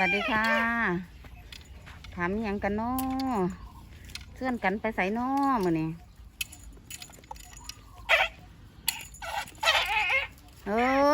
วัสดีค่ะถามยังกันนาะเชื่อนกันไปใส่นอมือนี่เออ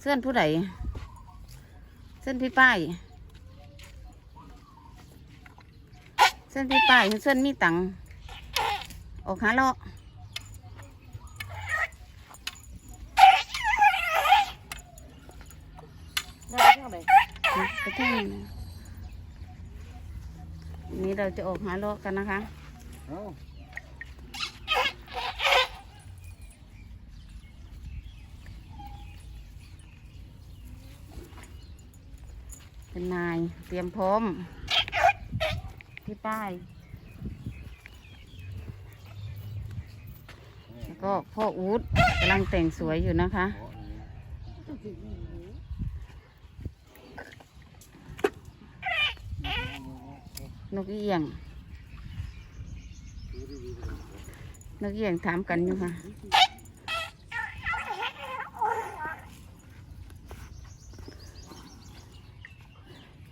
เชื่อนผู้ใดเชื่อนพี่ป้ายเชื่อนพี่ป้ายเชื่อนมีตังออกหาเลาะได้ท่าไหร่ ไปที่นี้เราจะออกหาเลาะกันนะคะเอาเป็นนายเตรียมพร้อม ที่ป้าย แล้วก็พ่ออูดกำลังแต่งสวยอยู่นะคะ นกเอี้ยง นกเอี้ยงถามกันอยู่ค่ะ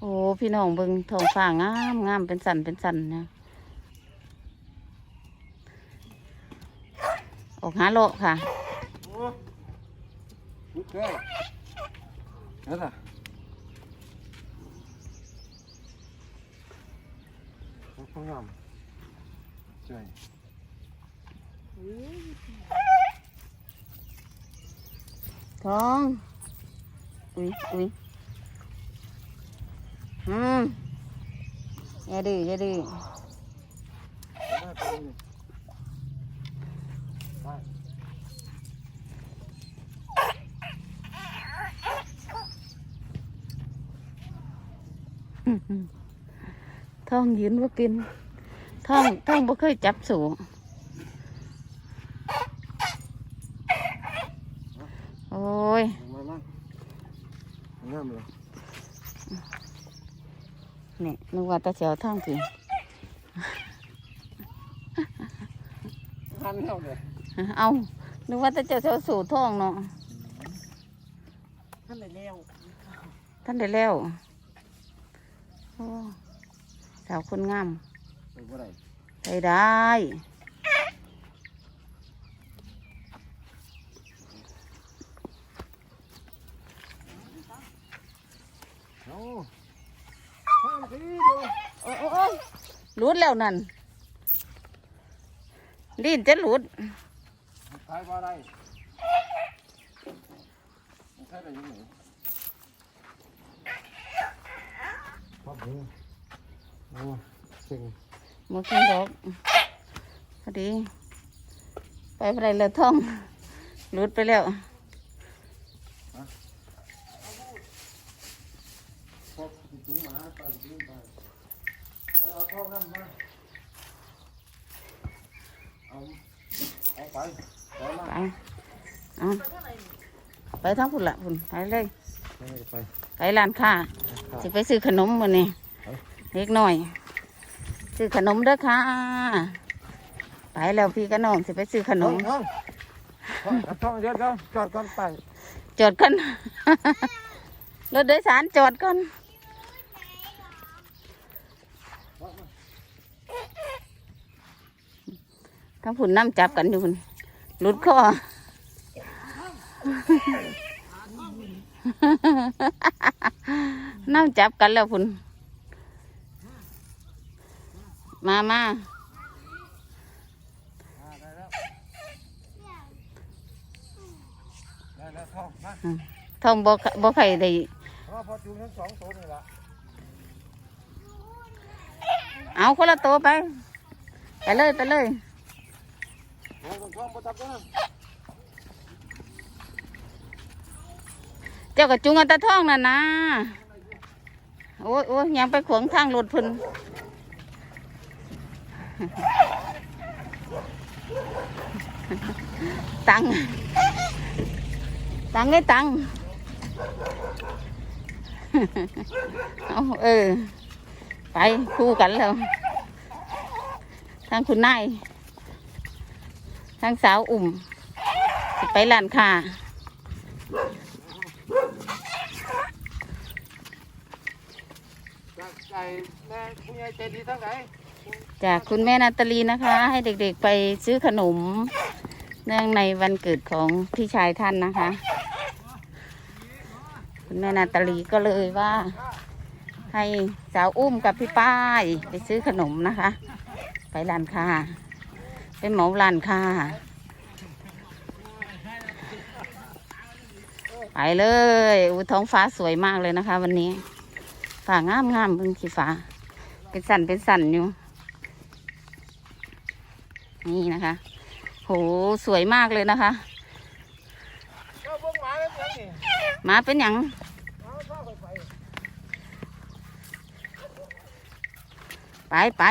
โอ้พี่น้องเบิงทองฟ้างามงามเป็นสันเป็นสันนะออกหาโลค่ะลูกเอ้ยนั่นน่ะลูกพงามใช่ท้องอุ้ยอุ้ยอืมอย่า ดื้ออย่าดื้อได้ไปนี่ได้ ท้องยืนว่าเป็นท้องท้องบ่เคยจับสูโอ้ยมานั่งงามเลยนี่นึกว่าตาเสียวท้องถึงหันเข้าเลยเอานึกว่าตาเจ้าเสียวสู่ท้องเนาะท่านไหนแล้วท่านได้แล้วโอ้ สาวคนงามไปบ่ได้ไปได้เอาข้ามทีเดียวโอ้โอ้โอ้ยหลุดแล้วนั่นลิ้นจะหลุดใช้บ่ได้ใช้ได้ยังไงปั๊บ เลยโอ้เก่งหมดกินดอกพอดี ไปไปไรเลยท่องหลุดไปแล้วพบจุงมาไปจุงไปเอาท่องนั่นมาเอาเอาไปไปเอาไปทั้งพุ่นละพุ่นไปเลย ไปไปไปร้านค้าจะไปซื้อขนมวันนี้ เล็กหน่อยซื้อขนมเด้อค่ะ ไปแล้วพี่กับน้องจะไปซื้อขนม น้องท่องเดี๋ยวเดี๋ยวจอดก่อนไปจอดกันรถโดยสารจอดก่อน ทั้งผุนน้ำจับกันอยู่พุ่นหลุดคอน้ำจับกันแล้วพุ่น มามาได้แล้วได้แล้วท่องมาท่องบ่บ่ใครได้เพราะพอจูงทั้งสองตัวนี่ละเอาคนละตัวไป ไปเลยไปเลยโอ้ท่องประจับกันเจ้ากระจุงอันตะท่องน่ะนะ โอ้ยโอ้ยยังไปขวางทางรถพุ่น ตังตังไงตังเอาเออ ไปคู่กันแล้วทางคุณนายทางสาวอุ่ม ไปร้านค้าจแม่ผู้ใหญ่ใจดีทั้งไหน จากคุณแม่นาตาลีนะคะ ให้เด็กๆไปซื้อขนม เนื่องในวันเกิดของพี่ชายท่านนะคะ คุณแม่นาตาลีก็เลยว่า ให้สาวอุ้มกับพี่ป้ายไปซื้อขนมนะคะ ไปร้านค้าไปเหมาร้านค้าไปเลยอุท้องฟ้าสวยมากเลยนะคะ วันนี้ฟ้างามงามเพิ่งขี้ฟ้า เป็นสันเป็นสันอยู่ นี่นะคะ โหสวยมากเลยนะคะหมาเป็นอย่างไปไป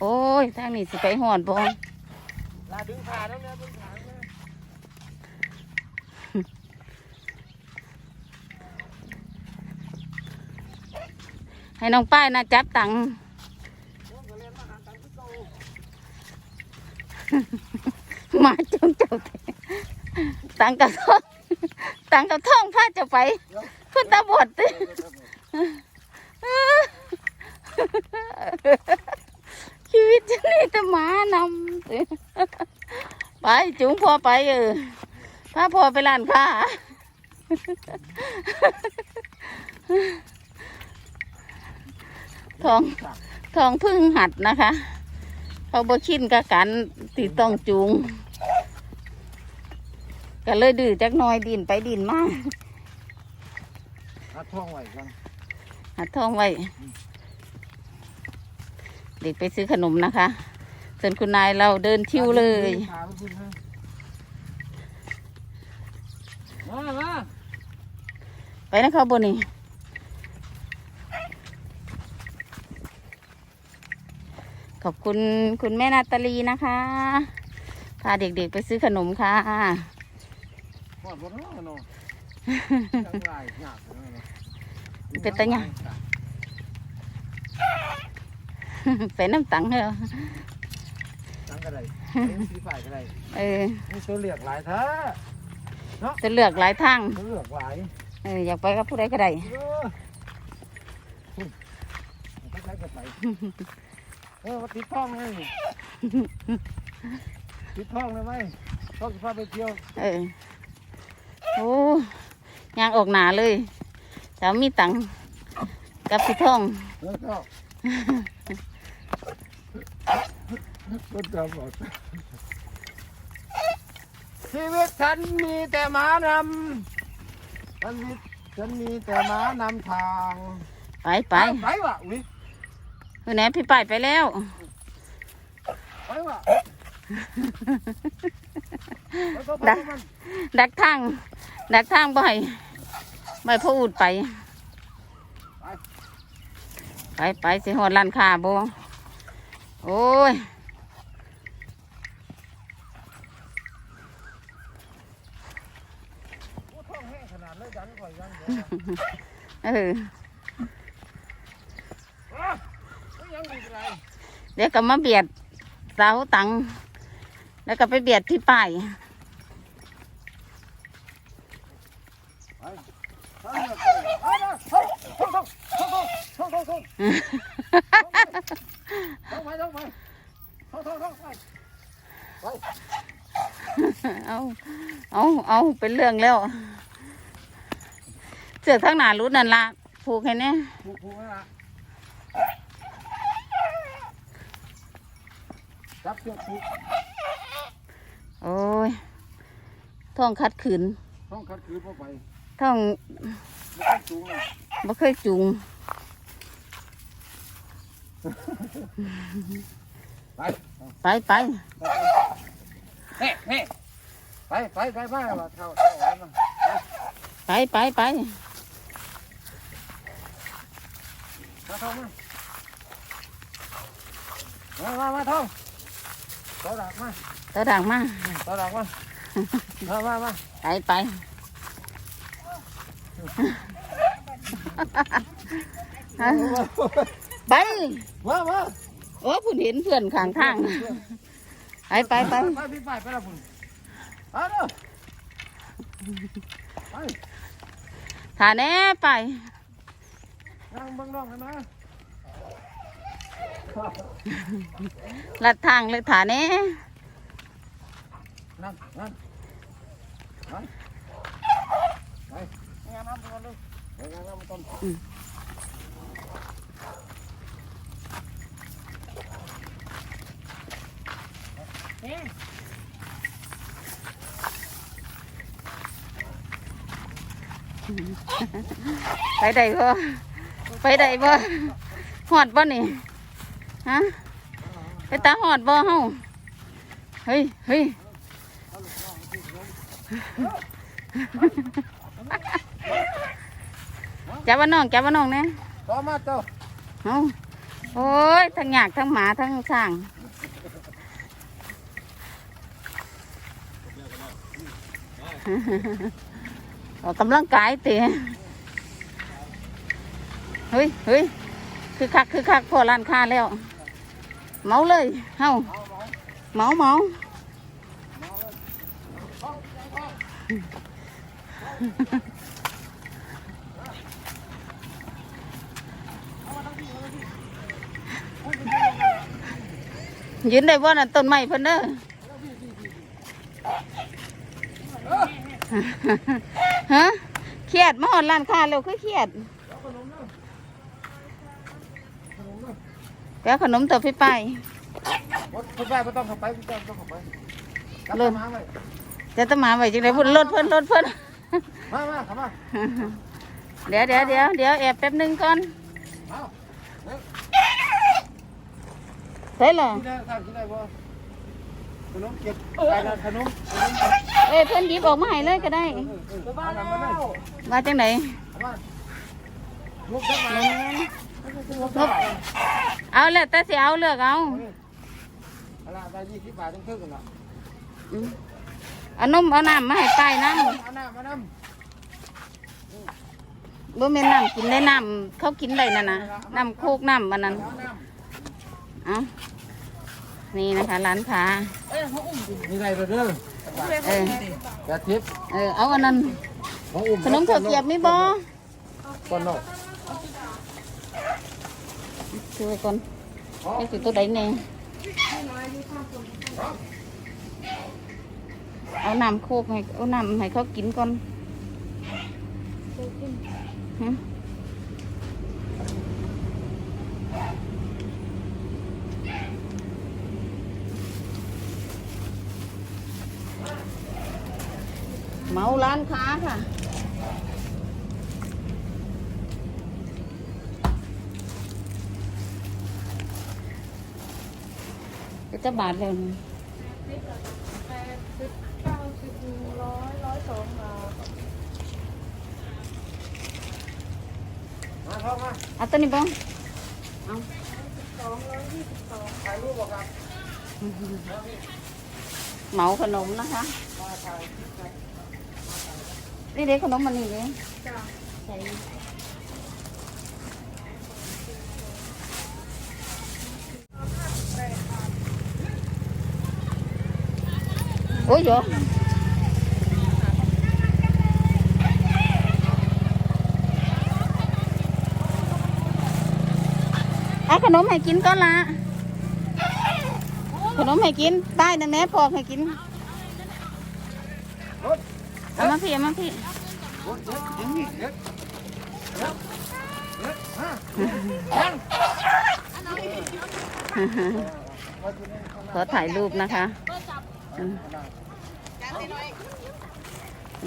โอ้ย ทางนี้สิไปหอดบ่ลาดึงขาแล้วเนี่ยดึงขาแล้วให้น้องป้ายนะจับตังค์ พวกก็เล่นมาหาตังค์ที่เก่า มาจงเจ้าแท้ตังค์กับท่องตังค์กับท่องพาจะไปคุณตาบอดติชีวิตจะนี่แต่หมานำติไปจุงพ่อไปเออพาพ่อไปร้านค้าทองทองพึ่งหัดนะคะ เขาบ่ชินกับการตีต้องจูงก็เลยดื้อจักหน้อยดินไปดินมาหัดท่องไว้กันหัดทองไว้ เด็กไปซื้อขนมนะคะส่วนคุณนายเราเดินทิวเลยดึงขาแล้วพึ่งนะมามาไปนะครับบนนี่ ขอบคุณคุณแม่นาตาลีนะคะพาเด็กๆไปซื้อขนมค่ะหอดบนน้องเนาะจังไรหยาบเลยเนาะเป็นตาหยาบไปน้ำตังเหรอจังกระไรสีฝ่ายกระไรเออนี่ตัวเหลือกหลายท่าจะเลือกหลายทางตัวเหลือกหลายเอออยากไปกับผู้ใดก็ได้เออไปใช้กับไหนเออมาติดท้องเลยติดท้องเลยไหมท้องจะพาไปเที่ยวเออโอ้ยางออกหนาเลยแต่มีตังค์กับพี่ท่องเออก็ก็จะบอกชีวิตฉันมีแต่หมานำชีวิตฉันมีแต่หมานำทาง ไปไปไปวะอุ้ย อยู่ไหพี่ป่ายไปแล้วดักดักทางดักทางบ่อยบ่อยพ่ออูดไป ไปไปสิหอดลันขาบ่โอ้ยเออ เดี๋ยวก็มาเบียดเสาตัง แล้วก็ไปเบียดที่ป้ายเอาเอาเอาเป็นเรื่องแล้วเจอทั้งหนารุ่นนั่นละผูกแค่นี้ผูกแค่นี้ จับเชือกผูกโอ้ยท้องคัดขืนท่องคัดคืนเข้าไปท้องไม่ต้องจูงนะบ่เคยจูงไปไปไปเฮ้เฮ้ไปไปไปไปมาเท่าเท่าไว้มาไปไปไปมาท่องมามามามาท่อง ต่อดักมาตัวดังมาต่อดักมามามามาไปไปไปมามาโอ้คุณเห็นเพื่อนข้างทางไปไปไปไปพี่ไปไปละพุ่นไปเด้อไปถ่าแน่ไปนั่งเบิ่งน้องกันนะ ลัดทางเลยถ่าแน่นั่งนั่งไปไปงานน้ำก่อนเลยไปงานน้ำก่อนไปได้บ่ไปได้บ่หอดบ่นี่ ฮะไปตาหอดบ่เฮาเฮ้ยเฮ้ยจับว่าน้องจับว่าน้องเนี่ยต่อมาเจ้าเอาโอ้ยทั้งหยากทั้งหมาทั้งช้างออกกำลังกายเตะเฮ้ยเฮ้ยคือคักคือคักพอร้านค้าแล้ว เมาเลยเฮ้าเมาเมายืนได้บ่น่ะต้นไม้เพิ่นเด้อฮะเครียดมาหอดร้านค้าเร็วคือเครียด แกขนมตัวพี่ไปคุณไปไม่ต้องเข้าไปคุณไปไม่ต้องเข้าไปกลับเริ่มมาไว้จะต้องมาไว้จังไดพุ่นรถเพิ่นรถเพิ่นมามาเข้ามาเดี๋ยวเดี๋ยวเดี๋ยวเดี๋ยวแอบแป๊บหนึงก่อนเอาเฮ้ยเหรอที่ได้ทานที่ได้บ่ขนมเก็บไปนะขนมขนมเก็บเอ้ยเพิ่นหยิบออกมาให้เลยก็ได้เออเออเอามาเลยว่าจังไดเอามาลุกขึ้นมาลุกขึ้นมา เอาแหละแต่สิเอาเลือกเอาเอาละได้ยี่สิบบาทต้องเท่ากันละอืมเอานมเอาน้ำมาให้ป้ายน้เอาน้ำมาน้ำบ่แม่นน้ำกินได้น้ำเขากินได้นั่นน่ะน้ำโคกน้ำมันนั้นำเอาน้เอานี่นะคะร้านค้าำนี่ได้เด้อเออแปดทิพย์เออเอาอันนั้น ของอุ้มขนมถั่วเกียบมีบ่ก่อนเนาะ ซื้อไว้ก่อนนี่คือตัวใดแน่เอาน้ำโกให้เอาน้ำให้เขากินก่อนฮะเมาร้านค้าค่ะก็จะบาทเลยนะมาเข้ามาเอาตัวนี้บ้างเอาถ่ายรูปบอกครับเหมาขนมนะคะ มาถ่ายนี่เด็กขนมมันนี่เลยใส่ โอ้ยเอาขนมให้กินก่อนละ ขนมให้กิน ได้นะแม่พอกให้กินเอามาพี่เอามาพี่ขอถ่ายรูปนะคะ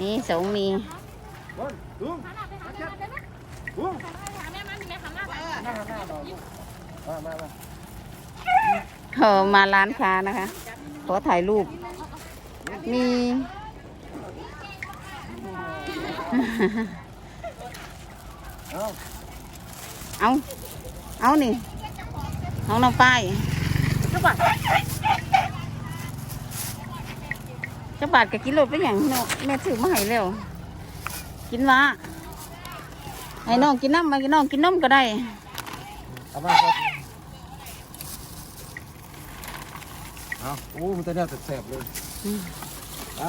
นี่สงมีบนลุงลุงมามามามาเออมาร้านค้านะคะ ขอถ่ายรูป มี เอา เอาเอานี่เอาน้ำป้ายเจ้าบาทเจ้าบาทกับกินรถไปอย่างเนาะแม่ถือมาให้แล้ว กินวะให้น้องกินน้ำมากินน้องกินนมก็ได้เอามาครับเอาโอ้มันจะเนี่ยแสบๆเลยเอา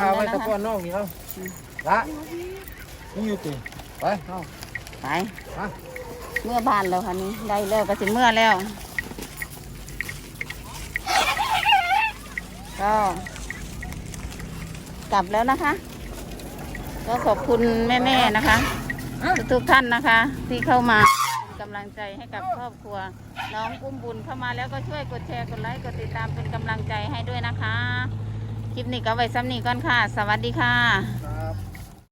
เอาไว้ตะกอนน้องนี่เอาละนี่อยู่ติไปเอาไปไปเมื่อบ้านแล้วค่ะนี้ได้แล้วก็สิเมื่อแล้วก็ กลับแล้วนะคะ ก็ขอบคุณแม่ๆนะคะ ทุกๆท่านนะคะ ที่เข้ามาเป็นกำลังใจให้กับครอบครัว น้องกุ้มบุญเข้ามาแล้วก็ช่วยกดแชร์กดไลค์กดติดตามเป็นกำลังใจให้ด้วยนะคะ คลิปนี้ก็ไว้ซ้ำนี้ก่อนค่ะ สวัสดีค่ะ